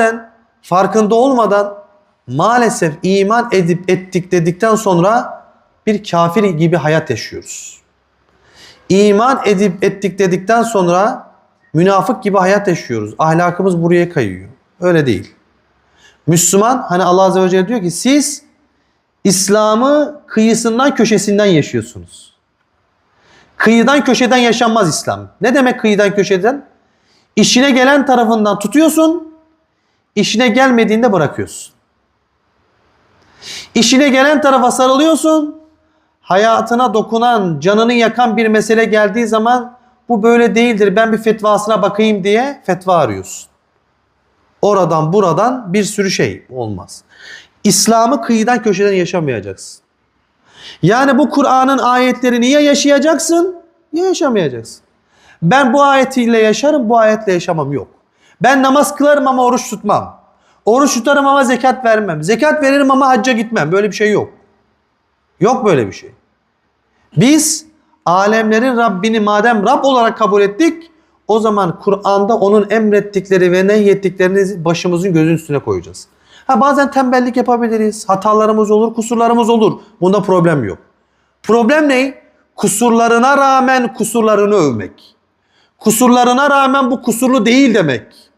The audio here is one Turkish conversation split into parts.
Bazen farkında olmadan maalesef iman edip ettik dedikten sonra bir kafir gibi hayat yaşıyoruz. İman edip ettik dedikten sonra münafık gibi hayat yaşıyoruz. Ahlakımız buraya kayıyor. Öyle değil. Müslüman hani Allah Azze ve Celle diyor ki siz İslam'ı kıyısından köşesinden yaşıyorsunuz. Kıyıdan köşeden yaşanmaz İslam. Ne demek kıyıdan köşeden? İşine gelen tarafından tutuyorsun, işine gelmediğinde bırakıyorsun. İşine gelen tarafa sarılıyorsun, hayatına dokunan, canını yakan bir mesele geldiği zaman bu böyle değildir ben bir fetvasına bakayım diye fetva arıyorsun. Oradan buradan bir sürü şey olmaz. İslam'ı kıyıdan köşeden yaşamayacaksın. Yani bu Kur'an'ın ayetlerini ya yaşayacaksın ya yaşamayacaksın. Ben bu ayetiyle yaşarım, bu ayetle yaşamam yok. Ben namaz kılarım ama oruç tutmam. Oruç tutarım ama zekat vermem. Zekat veririm ama hacca gitmem. Böyle bir şey yok. Yok böyle bir şey. Biz alemlerin Rabbini madem Rab olarak kabul ettik, o zaman Kur'an'da onun emrettikleri ve nehyettiklerini başımızın gözün üstüne koyacağız. Ha bazen tembellik yapabiliriz. Hatalarımız olur, kusurlarımız olur. Bunda problem yok. Problem ne? Kusurlarına rağmen kusurlarını övmek. Kusurlarına rağmen bu kusurlu değil demek.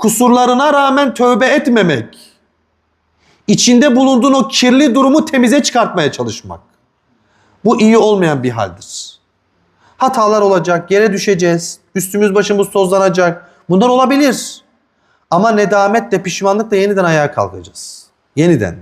Kusurlarına rağmen tövbe etmemek. İçinde bulunduğun o kirli durumu temize çıkartmaya çalışmak. Bu iyi olmayan bir haldir. Hatalar olacak, yere düşeceğiz, üstümüz başımız tozlanacak. Bunlar olabilir. Ama nedametle, pişmanlıkla yeniden ayağa kalkacağız. Yeniden.